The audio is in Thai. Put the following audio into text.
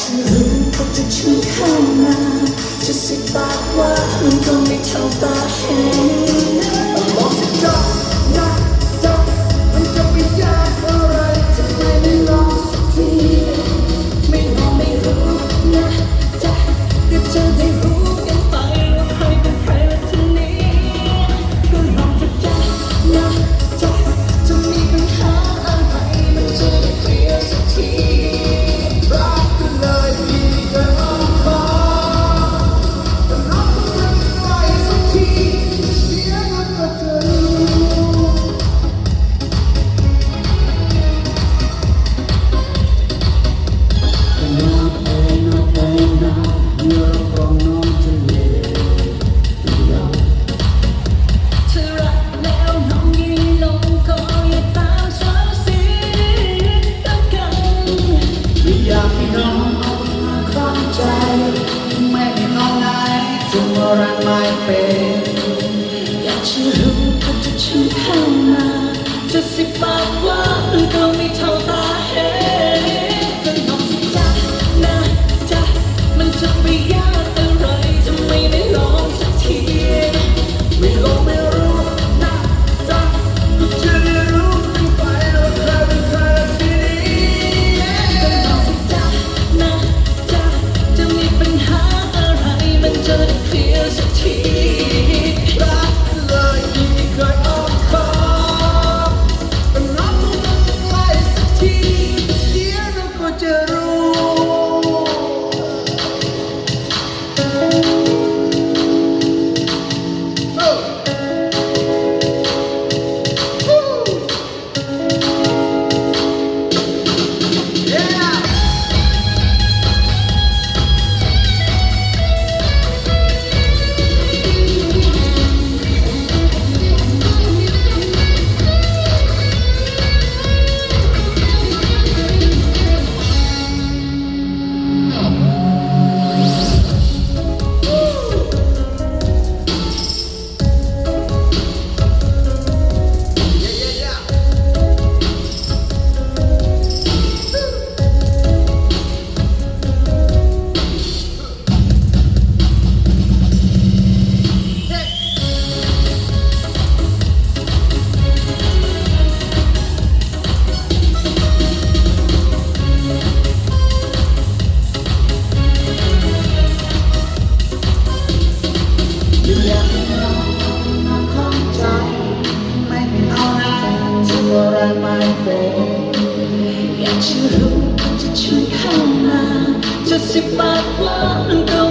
ฉันรู้พบจะฉันเข้ามาจะสิบปากว่ามันก็ไม่เท่าตาเห็น รักไม่เป็นอยากจะรู้ก็จะชื่อเข้ามาจะสิบ สิบบาทว่ามันก็